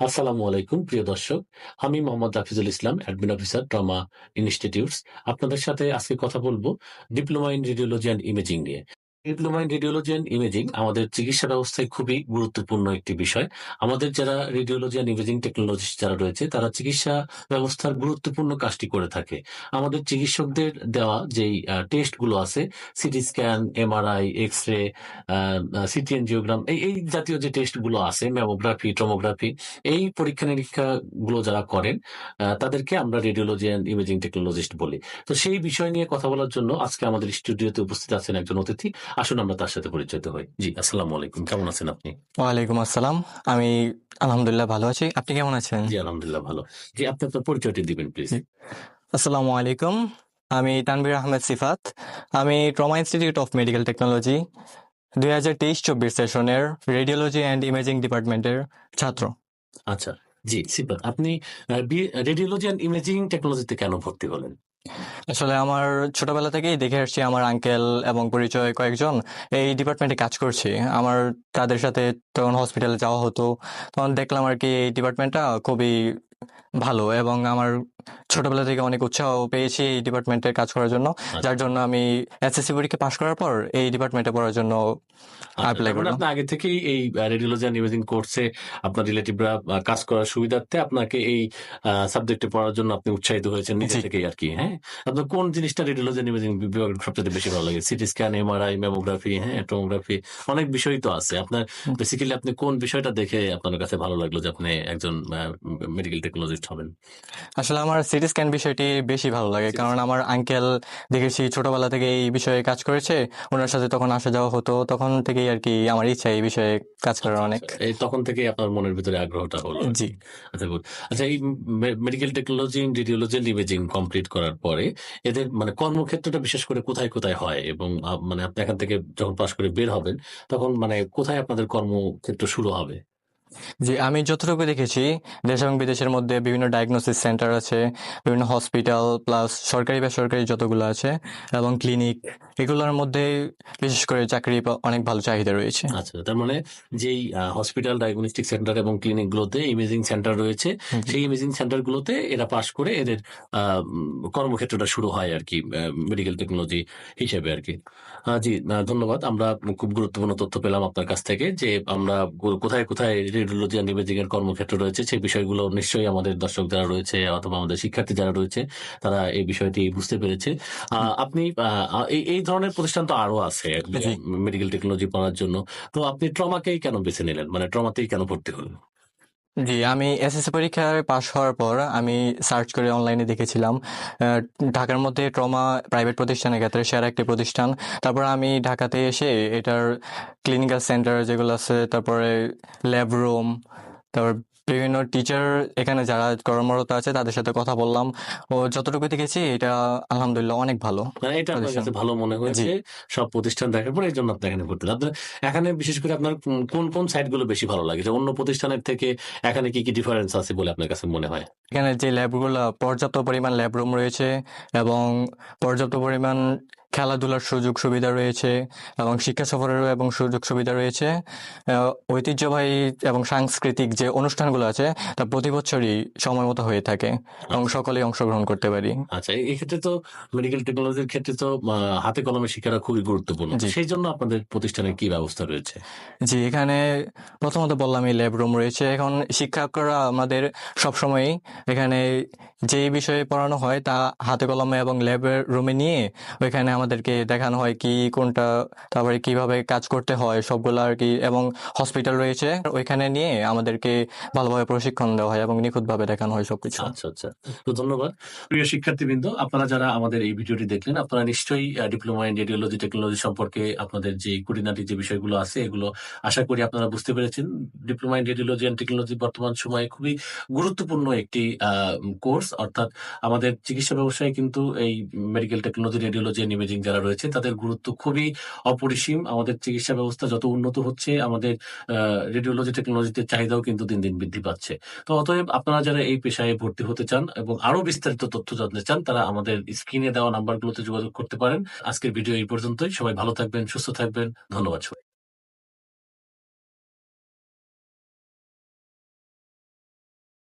আসসালামু আলাইকুম, প্রিয় দর্শক। আমি Mohammad Rafijul Islam, admin officer trauma institutes. আপনাদের সাথে আজকে কথা বলব diploma in radiology and imaging নিয়ে। ডিপ্লোমা রেডিওলজি অ্যান্ড ইমেজিং আমাদের চিকিৎসা ব্যবস্থায় খুবই গুরুত্বপূর্ণ একটি বিষয়। আমাদের যারা রেডিওলজি অ্যান্ড ইমেজিং টেকনোলজিস্ট যারা রয়েছে, তারা চিকিৎসা ব্যবস্থার গুরুত্বপূর্ণ কাজটি করে থাকে। আমাদের চিকিৎসকদের দেওয়া যেই টেস্টগুলো আছে CT scan MRI X ray CT angiogram এই এই জাতীয় যে টেস্টগুলো আছে ম্যামোগ্রাফি ট্রমোগ্রাফি এই পরীক্ষা নিরীক্ষা গুলো যারা করেন তাদেরকে আমরা রেডিওলজি অ্যান্ড ইমেজিং টেকনোলজিস্ট বলি। তো সেই বিষয় নিয়ে কথা বলার জন্য আজকে আমাদের স্টুডিওতে উপস্থিত আছেন একজন অতিথি। আসুন আমরা তার সাথে পরিচিত হই। জি আসসালামু আলাইকুম। কেমন আছেন আপনি? ওয়ালাইকুম আসসালাম। আমি আলহামদুলিল্লাহ ভালো আছি। আপনি কেমন আছেন? জি আলহামদুলিল্লাহ ভালো। জি আপনি আপনার পরিচয়টি দিবেন প্লিজ আসসালামু আলাইকুম। আমি তানবির আহমেদ সিফাত। আমি trauma institute of medical technology দুই হাজার তেইশ চব্বিশ সেশনের রেডিওলজি অ্যান্ড ইমেজিং ডিপার্টমেন্টের ছাত্র। আচ্ছা। জি সিফাত আপনি রেডিওলজি অ্যান্ড ইমেজিং টেকনোলজিতে কেন ভর্তি হলেন? আসলে আমার ছোটবেলা থেকেই দেখে আসছি আমার আঙ্কেল এবং পরিচয় কয়েকজন এই ডিপার্টমেন্টে কাজ করছি। আমার তাদের সাথে তখন হসপিটালে যাওয়া হতো। তখন দেখলাম আর কি এই ডিপার্টমেন্টটা খুবই ভালো এবং আমার ছোটবেলা থেকে অনেক উৎসাহ পেয়েছি এই ডিপার্টমেন্টে কাজ করার জন্য। যার জন্য আমি এসএসসি পরীক্ষা পাশ করার পর এই ডিপার্টমেন্টে পড়ার জন্য আচ্ছা, Apply তার মানে করলাম। আপনি আগে থেকেই এই রেডিওলজি অ্যান্ড ইমেজিং কোর্সে আপনার রিলেটিভরা কাজ করার সুবিধার্থে আপনাকে এই সাবজেক্টে পড়ার জন্য আপনি উৎসাহিত হয়েছেন নিজে থেকেই আর কি হ্যাঁ? আপনার কোন জিনিসটা রেডিওলজি অ্যান্ড ইমেজিং বিভাগ সবচেয়ে বেশি ভালো লাগে? সিটি স্ক্যান এমআরআই ম্যামোগ্রাফি হ্যাঁ টোমোগ্রাফি অনেক বিষয় তো আছে। আপনার। বেসিক্যালি আপনি কোন বিষয়টা দেখে আপনার কাছে ভালো লাগল যে আপনি একজন মেডিকেল টেকনোলজিস্ট হবেন? আসলে আমার সিটি স্ক্যান বিষয়টি বেশি ভালো লাগে। কারণ আমার আঙ্কেল দেখেছি ছোটবেলা থেকে এই বিষয়ে কাজ করেছে। ওনার সাথে তখন আসা যাওয়া হতো। তখন থেকেই আর কি আমার ইচ্ছা এই বিষয়ে কাজ করার অনেক। আচ্ছা, এই তখন থেকেই আপনার মনের ভিতরে আগ্রহটা হলো জি। আচ্ছা গুড। আচ্ছা এই medical technology radiology imaging complete করার পরে এদের মানে কর্মক্ষেত্রটা বিশেষ করে কোথায় কোথায় হয়? এবং মানে আপনি এখান থেকে যখন পাশ করে বের হবেন তখন মানে কোথায় আপনাদের কর্মক্ষেত্র শুরু হবে? জি, আমি যতটুকু দেখেছি, দেশ এবং বিদেশের মধ্যে বিভিন্ন ডায়াগনোসিস সেন্টার আছে, বিভিন্ন হসপিটাল প্লাস সরকারি বেসরকারি যতগুলো আছে, এবং ক্লিনিক এগুলোর মধ্যে বিশেষ করে চাকরি অনেক ভালো চাহিদা রয়েছে। আচ্ছা তার মানে যেই হসপিটাল ডায়াগনস্টিক সেন্টার এবং ক্লিনিক গুলোতে ইমেজিং সেন্টার রয়েছে সেই ইমেজিং সেন্টার গুলোতে এরা পাশ করে এদের কর্মক্ষেত্রটা শুরু হয় আর কি মেডিকেল টেকনোলজি হিসেবে আর কি। জি ধন্যবাদ। আমরা খুব গুরুত্বপূর্ণ তথ্য পেলাম আপনার কাছ থেকে যে আমরা কোথায় কোথায় রেডিওলজি অ্যান্ড ইমেজিং এর কর্মক্ষেত্র রয়েছে সেই বিষয়গুলো নিশ্চয়ই আমাদের দর্শক যারা রয়েছে অথবা আমাদের শিক্ষার্থী যারা রয়েছে তারা এই বিষয়টি বুঝতে পেরেছে। আহ, আপনি এই ধরনের প্রতিষ্ঠান তো আরও আছে মেডিকেল টেকনোলজি পড়ার জন্য। তো আপনি ট্রমাকেই কেন বেছে নিলেন? মানে ট্রমাতেই কেন ভর্তি হলেন? জি আমি এসএসসি পরীক্ষায় পাশ হওয়ার পর আমি সার্চ করে অনলাইনে দেখেছিলাম ঢাকার মধ্যে ট্রমা প্রাইভেট প্রতিষ্ঠানের ক্ষেত্রে সেরা একটি প্রতিষ্ঠান। তারপর আমি ঢাকাতে এসে এটার ক্লিনিক্যাল সেন্টার যেগুলো আছে তারপরে ল্যাব রুম তারপর বিভিন্ন টিচার এখানে যারা কর্মরত আছে তাদের সাথে কথা বললাম। ও যতটুকু দেখেছি এটা আলহামদুলিল্লাহ অনেক ভালো। মানে এটা আপনার কাছে ভালো মনে হয়েছে। সব প্রতিষ্ঠান দেখার পরে এই জন্য আপনি এখানে ভর্তি হলেন আপনার এখানে বিশেষ করে আপনার কোন- কোন কোন সাইটগুলো বেশি ভালো লাগে? যে অন্য প্রতিষ্ঠানের থেকে এখানে কি কি ডিফারেন্স আছে বলে আপনার কাছে মনে হয়? এখানে যে ল্যাবগুলো পর্যাপ্ত পরিমাণ ল্যাব রুম রয়েছে এবং পর্যাপ্ত পরিমাণ খেলাধুলার সুযোগ সুবিধা রয়েছে এবং শিক্ষা সফরেরও এবং সুযোগ সুবিধা রয়েছে। ঐতিহ্যবাহী এবং সাংস্কৃতিক যে অনুষ্ঠানগুলো আছে তা প্রতি বছরই সময় মতো হয়ে থাকে এবং সকলেই অংশগ্রহণ করতে পারি। আচ্ছা এক্ষেত্রে তো মেডিকেল টেকনোলজির ক্ষেত্রে তো হাতে কলমে শিক্ষাটা খুবই গুরুত্বপূর্ণ। সেই জন্য আপনাদের প্রতিষ্ঠানের কি ব্যবস্থা রয়েছে? জি এখানে প্রথমত বললাম এই ল্যাব রুম রয়েছে। এখন শিক্ষকরা আমাদের সবসময়ই এখানে যেই বিষয়ে পড়ানো হয় তা হাতে কলমে এবং ল্যাবের রুমে নিয়ে ওইখানে আমাদেরকে দেখানো হয় কি, কোনটা, তারপরে কীভাবে কাজ করতে হয়, সবগুলো আর কি, এবং হসপিটাল রয়েছে। ওইখানে নিয়ে আমাদেরকে ভালোভাবে প্রশিক্ষণ দেওয়া হয় এবং নিখুঁতভাবে দেখানো হয় সবকিছু। আচ্ছা আচ্ছা। তো ধন্যবাদ। প্রিয় শিক্ষার্থীবৃন্দ, আপনারা যারা আমাদের এই ভিডিওটি দেখলেন, আপনারা নিশ্চয়ই ডিপ্লোমা ইন রেডিওলজি টেকনোলজি সম্পর্কে আপনাদের যে খুঁটিনাটি যে বিষয়গুলো আছে, এগুলো আশা করি আপনারা বুঝতে পেরেছেন। Diploma in radiology and technology বর্তমান সময়ে খুবই গুরুত্বপূর্ণ একটি কোর্স অর্থাৎ আমাদের চিকিৎসা ব্যবসায় কিন্তু এই medical technology radiology and imaging যারা রয়েছে, তাদের গুরুত্ব খুবই অপরিসীম। আমাদের চিকিৎসা ব্যবস্থা যত উন্নত হচ্ছে, আমাদের রেডিওলজি টেকনোলজিতে চাহিদাও কিন্তু দিন দিন বৃদ্ধি পাচ্ছে। তো অতএব আপনারা যারা এই পেশায় ভর্তি হতে চান এবং আরও বিস্তারিত তথ্য জানতে চান, তারা আমাদের স্ক্রিনে দেওয়া নাম্বারগুলোতে যোগাযোগ করতে পারেন। আজকের ভিডিও এই পর্যন্তই। সবাই ভালো থাকবেন, সুস্থ থাকবেন। ধন্যবাদ